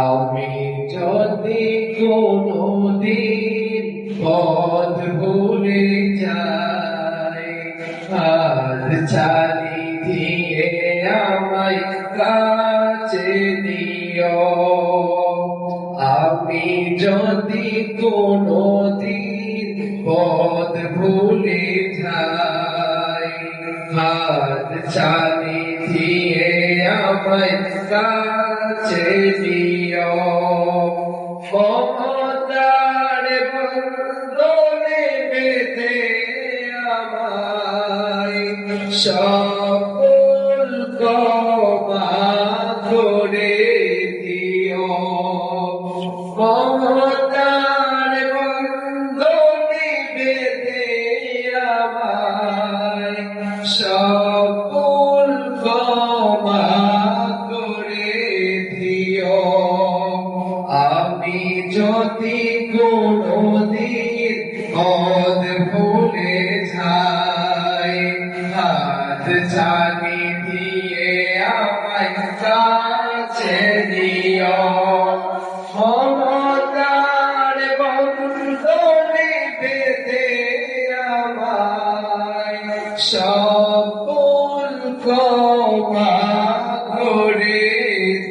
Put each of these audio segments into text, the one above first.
আমি যদি কোনদিন পথ ভুলে যাই হাত চালি দিয়ে আমায় কাছে দিও আমি যদি কোনদিন পথ ভুলে যাই চালি দিয়ে আমায় কাছে দিও। মমতার বন্ধনে আমায় সকল যদি কোনদিন পদ ভুলে যাই হাত জানি দিয়ে আমায় কাছে দিও মমতার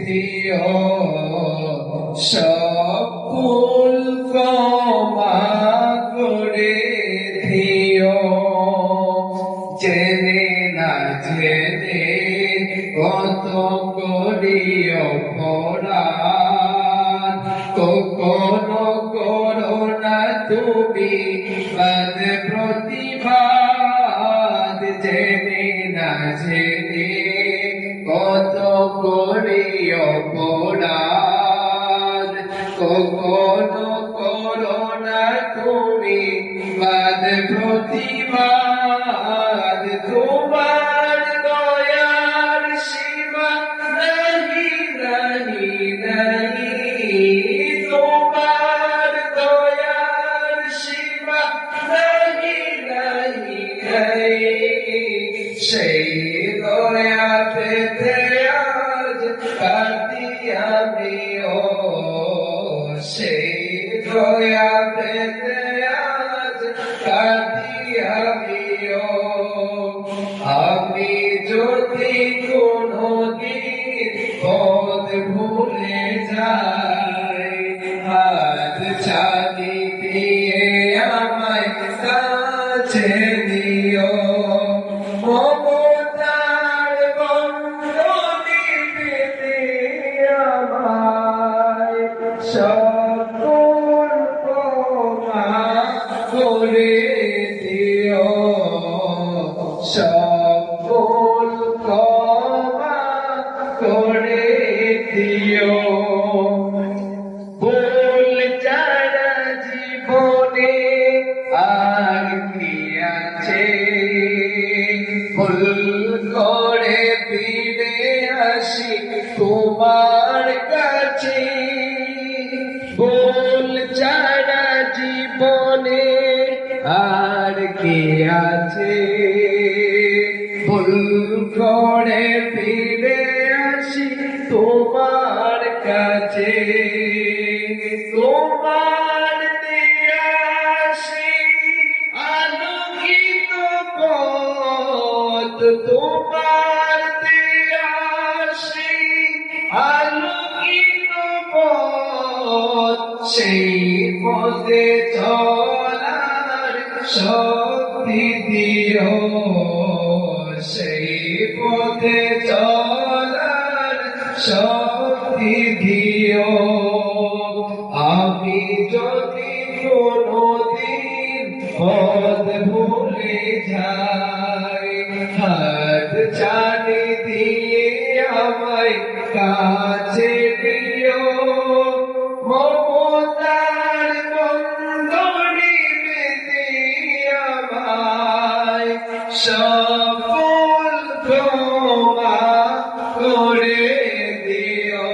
দিও সকল ক্ষমা করে দিও। জেনে না জেনে কত করিও পরাণ কখনো করো না তুমি বাদ প্রতিবাদ। জেনে না কত করিও কখনো করো না তুমি বাদ প্রতিবাদ, তোমার দয়ার সীমা নাহি নাহি নাহি। তোমার দয়ার সীমা সেই দয়া পেতে আজ আমি যদি তোমার কাছে বল ছাড়া জীবনে আর কে আছে? ভুল করে ফিরে আসি তোমার কাছে। সেই পথে চলার শক্তি দিও। সেই পথে চলার শক্তি দিও। আমি যদি কোনদিন পদ ভুলে যাই, হাত চালি দিয়ে আমায় কাছে করে দিও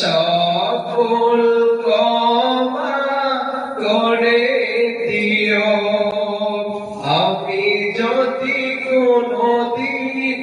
সকল ক্ষমা করে দিও। আমি যদি কোনো দিন